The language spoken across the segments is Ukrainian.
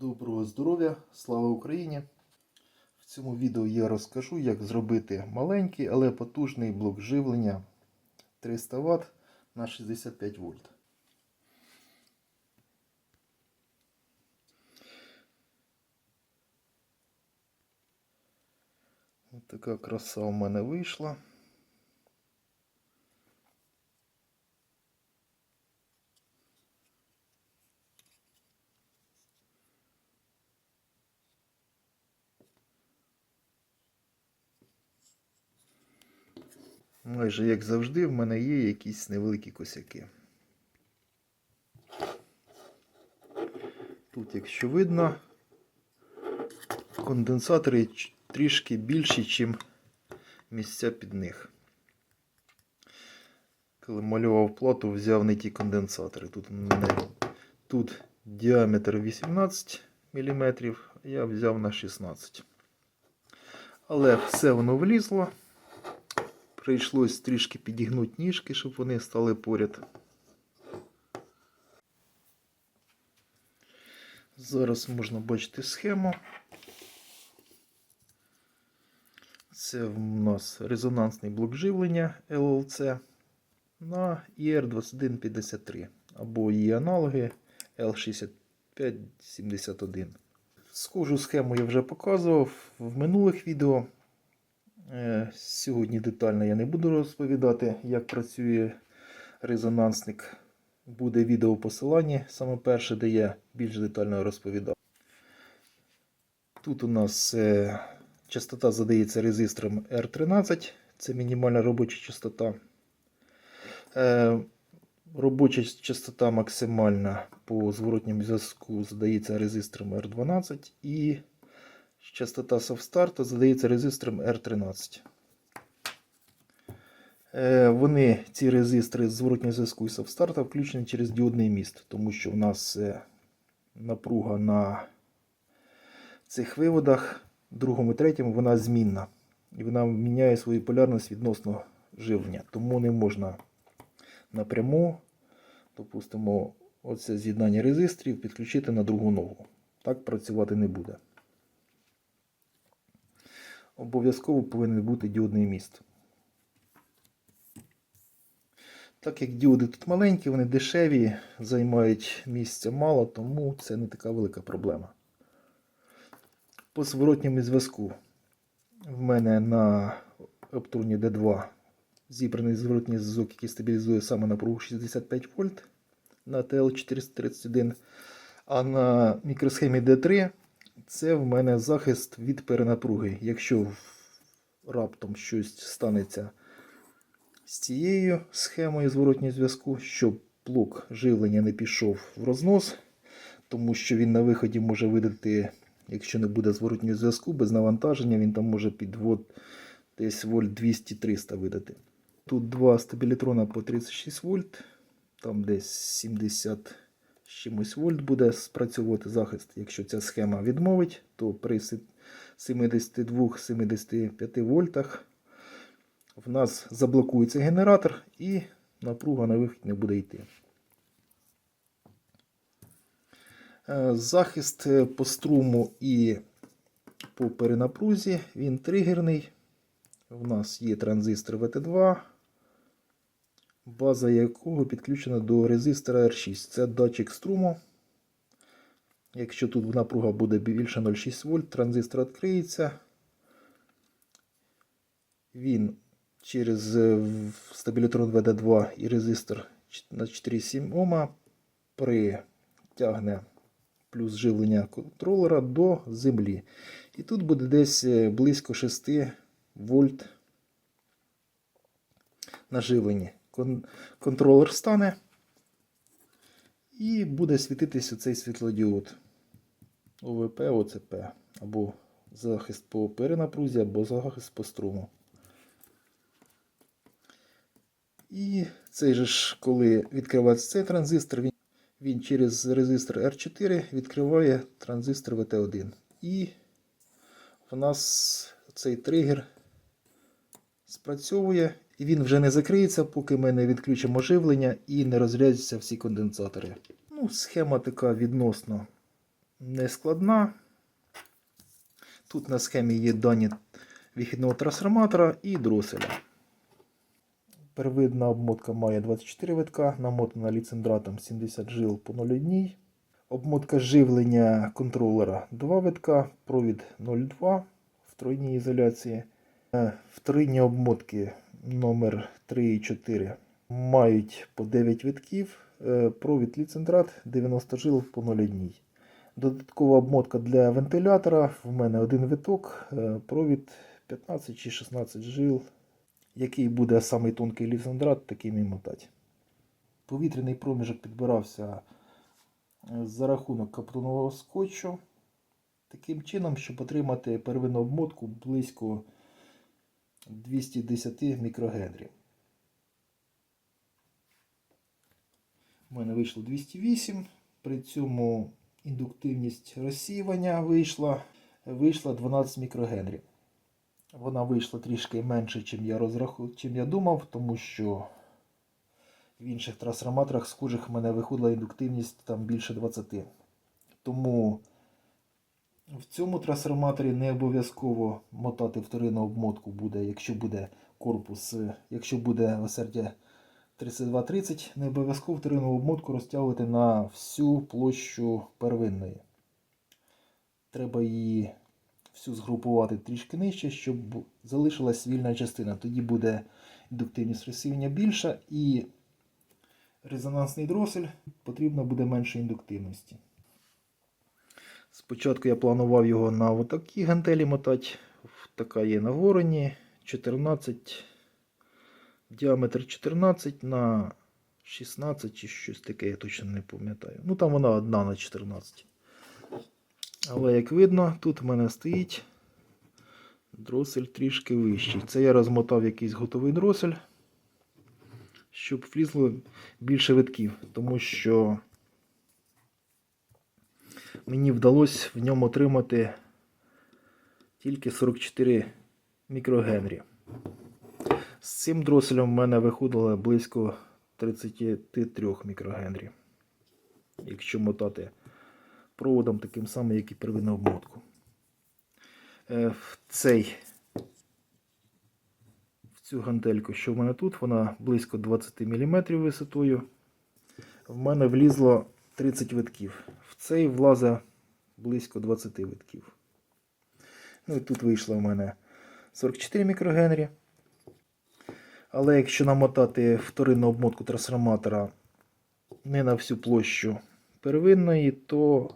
Доброго здоров'я, слава Україні! В цьому відео я розкажу, як зробити маленький, але потужний блок живлення 300 Вт на 65 вольт. Ось така краса у мене вийшла. Майже як завжди, в мене є якісь невеликі косяки. Тут, якщо видно, конденсатори трішки більші, ніж місця під них. Коли малював плату, взяв не ті конденсатори. Тут, у тут діаметр 18 мм, я взяв на 16 Але все воно влізло. Прийшлось трішки підігнути ніжки, щоб вони стали поряд. Зараз можна бачити схему. Це в нас резонансний блок живлення LLC на ER2153 або її аналоги L6571. Схожу схему я вже показував в минулих відео. Е, Сьогодні детально я не буду розповідати, як працює резонансник. Буде відео посилання, саме перше, де я більш детально розповідав. Тут у нас е, частота задається резистором R13, це мінімальна робоча частота. Е, Робоча частота максимальна по зворотньому зв'язку задається резистором R12 і частота совстарту задається резистором R13. Е, Вони, ці резистори з зворотнього зв'язку і совстарта включені через діодний міст, тому що в нас е, напруга на цих виводах, другому і третьому, вона змінна. І вона міняє свою полярність відносно живлення. Тому не можна напряму, допустимо, оце з'єднання резисторів підключити на другу ногу. Так працювати не буде. Обов'язково повинен бути діодний міст. Так як діоди тут маленькі, вони дешеві, займають місця мало, тому це не така велика проблема. По зворотньому зв'язку в мене на оптурні D2 зібраний зворотній зв'язок, який стабілізує саме напругу 65 вольт на TL431. А на мікросхемі D3 це в мене захист від перенапруги. Якщо раптом щось станеться з цією схемою зворотнього зв'язку, щоб блок живлення не пішов в рознос, тому що він на виході може видати, якщо не буде зворотнього зв'язку, без навантаження, він там може підвод десь вольт 200-300 видати. Тут два стабілітрона по 36 вольт, там десь 70 з чимось вольт буде спрацьовувати захист. Якщо ця схема відмовить, то при 72-75 вольтах в нас заблокується генератор і напруга на вихід не буде йти. Е, Захист е, по струму і по перенапрузі, він тригерний. У нас є транзистор VT2, база якого підключена до резистора R6. Це датчик струму. Якщо тут напруга буде більше 0,6 вольт, транзистор відкриється. Він через е, стабілітрон VD2 і резистор на 4,7 Ома притягне плюс живлення контролера до землі. І тут буде десь е, близько 6 вольт на живленні. Кон- Контролер стане і буде світитися цей світлодіод ОВП, ОЦП, або захист по перенапрузі, або захист по струму. І цей же ж, коли відкривається цей транзистор, він, він через резистор R4 відкриває транзистор VT1. І в нас цей тригер спрацьовує, і він вже не закриється, поки ми не відключимо живлення і не розрядяться всі конденсатори. Ну, схема така відносно не складна. Тут на схемі є дані вихідного трансформатора і дроселя. Первидна обмотка має 24 витка, намотана ліцендратом 70 жил по 0,1. Обмотка живлення контролера 2 витка, провід 0,2 в тройній ізоляції. Е, Вторинні обмотки номер 3 і 4 мають по 9 витків, е, провід ліцендрат 90 жил по 0,1. Додаткова обмотка для вентилятора. В мене один виток, е, провід 15 чи 16 жил. Який буде самий тонкий ліцендрат, таким і мотати. Повітряний проміжок підбирався е, за рахунок каптонового скотчу. Таким чином, щоб отримати первинну обмотку близько 210 мікрогенрів. У мене вийшло 208. При цьому індуктивність розсіювання вийшла, вийшла 12 мікрогенрів. Вона вийшла трішки менше, чим я розраху... чим я думав, тому що в інших трансформаторах схожих в мене виходила індуктивність там більше 20. Тому в цьому трансформаторі не обов'язково мотати вторинну обмотку буде, якщо буде корпус, е, якщо буде осердя 3230, не обов'язково вторинну обмотку розтягувати на всю площу первинної. Треба її всю згрупувати трішки нижче, щоб залишилась вільна частина. Тоді буде індуктивність розсіювання більша і резонансний дросель потрібно буде менше індуктивності. Спочатку я планував його на отакі гантелі мотати. Така є на вороні. 14, діаметр 14 на 16 чи щось таке, я точно не пам'ятаю. Ну там вона одна на 14. Але як видно, тут в мене стоїть дросель трішки вищий. Це я розмотав якийсь готовий дросель, щоб влізло більше витків, тому що мені вдалося в ньому отримати тільки 44 мікрогенрі. З цим дроселем в мене виходило близько 33 мікрогенрі. Якщо мотати проводом таким самим, як і первинну обмотку. Е, В цей в цю гантельку, що в мене тут, вона близько 20 мм висотою. В мене влізло 30 витків. Цей влазить близько 20 витків. Ну і тут вийшло в мене 44 мікрогенрі. Але якщо намотати вторинну обмотку трансформатора не на всю площу первинної, то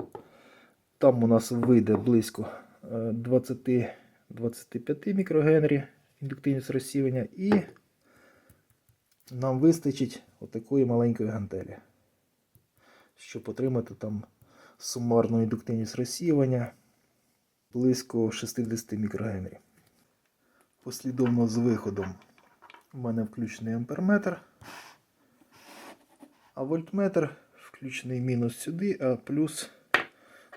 там у нас вийде близько 20-25 мікрогенрі індуктивність розсіювання і нам вистачить отакої маленької гантелі, щоб отримати там сумарну індуктивність розсіювання близько 60 мікрогенрів. Послідовно з виходом у мене включений амперметр, а вольтметр включений мінус сюди, а плюс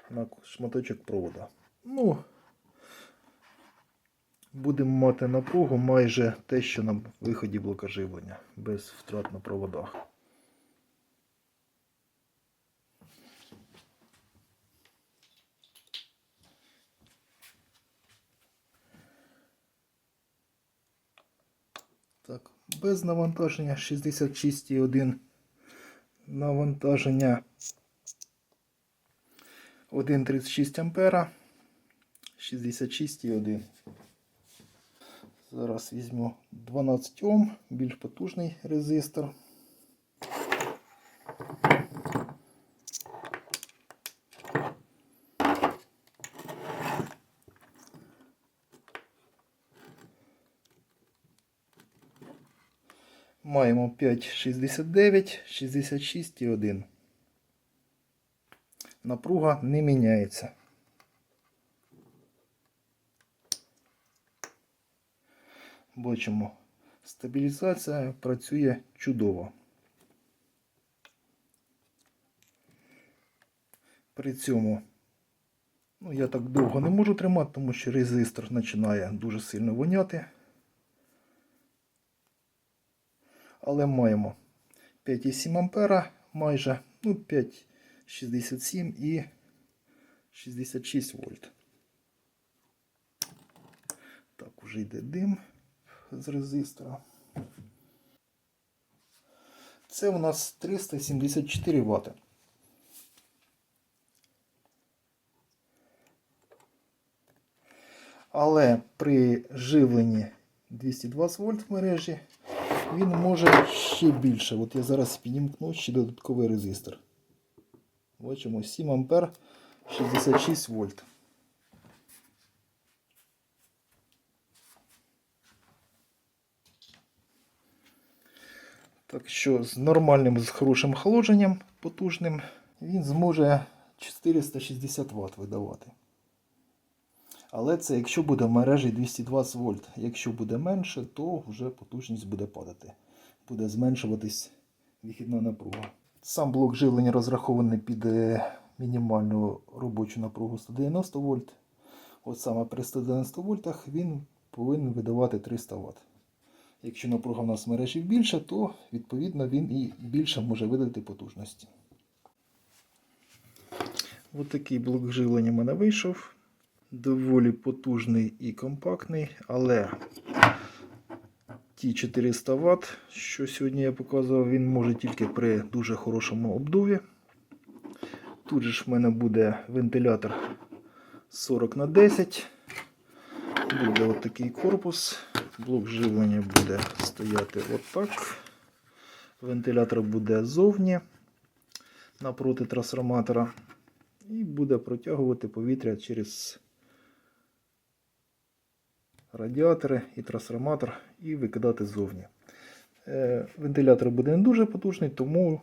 на шматочок провода. Ну, будемо мати напругу майже те, що на виході блока живлення, без втрат на проводах. Так, без навантаження 66,1 навантаження 1,36 ампера 66,1. Зараз візьму 12 Ом, більш потужний резистор. Маємо 5,69, 66,1. Напруга не міняється. Бачимо, стабілізація працює чудово. При цьому ну, я так довго не можу тримати, тому що резистор починає дуже сильно воняти. Але маємо 5,7 ампера майже, ну 5,67 і 66 вольт. Так, уже йде дим з резистора. Це у нас 374 Вт. Але при живленні 220 вольт в мережі він може ще більше. От я зараз підімкну ще додатковий резистор. Бачимо 7 ампер 66 вольт. Так що з нормальним, з хорошим охолодженням потужним він зможе 460 Вт видавати. Але це якщо буде в мережі 220 вольт. Якщо буде менше, то вже потужність буде падати. Буде зменшуватись вихідна напруга. Сам блок живлення розрахований під е, мінімальну робочу напругу 190 вольт. От саме при 190 вольтах він повинен видавати 300 Вт. Якщо напруга в нас в мережі більша, то відповідно він і більше може видати потужності. Ось такий блок живлення в мене вийшов. Доволі потужний і компактний, але ті 400 Вт, що сьогодні я показував, він може тільки при дуже хорошому обдуві. Тут же ж в мене буде вентилятор 40 на 10. Буде от такий корпус. Блок живлення буде стояти отак. Вентилятор буде ззовні напроти трансформатора. І буде протягувати повітря через радіатори і трансформатор і викидати ззовні. Е, Вентилятор буде не дуже потужний, тому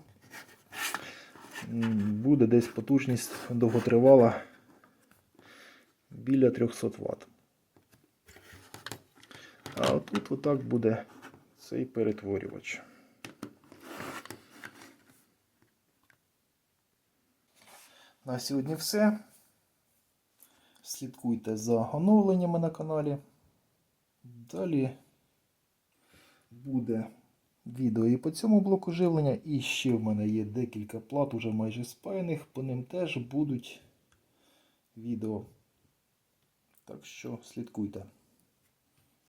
буде десь потужність довготривала біля 300 Вт. А тут отак буде цей перетворювач. На сьогодні все. Слідкуйте за оновленнями на каналі. Далі буде відео і по цьому блоку живлення. І ще в мене є декілька плат, уже майже спаяних, по ним теж будуть відео. Так що слідкуйте.